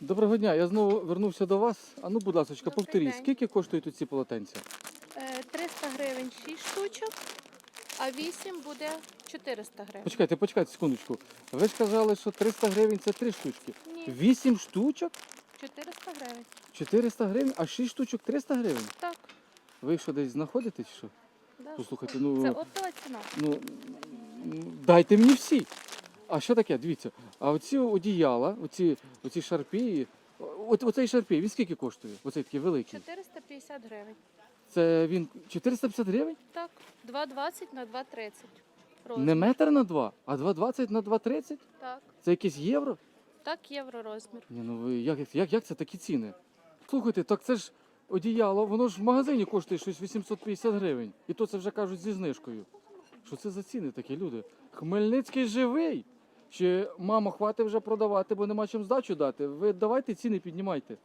Доброго дня, я знову вернувся до вас. А ну, будь ласка, Добрий повторіть, день. скільки коштують ці полотенця? Е, 300 гривень 6 штучок, а 8 буде 400 гривень. Почекайте, почекайте секундочку. Ви ж казали, що 300 гривень це 3 штучки. Ні, 8 штучок 400 гривень. 400 гривень, а 6 штучок 300 гривень. Так. Ви що десь знаходитесь? Що? Да. Послухайте, ну, Це оптова ціна. ну м, дайте мені всі. А що таке? Дивіться, а оці одіяла, оці, оці шарпії, от, оцей шарпій, він скільки коштує? Оцей такий великий. 450 гривень. Це він 450 гривень? Так, 2,20 на 2,30. Не метр на 2, а 2,20 на 2,30? Так, Це якийсь євро? так, євро розмір. Ні, ну ви як, як, як це такі ціни? Слухайте, так це ж одіяло, воно ж в магазині коштує щось 850 гривень. І то це вже кажуть зі знижкою. Що це за ціни такі люди? Хмельницький живий. Чи мамо, хватить вже продавати, бо нема чим здачу дати. Ви давайте ціни піднімайте.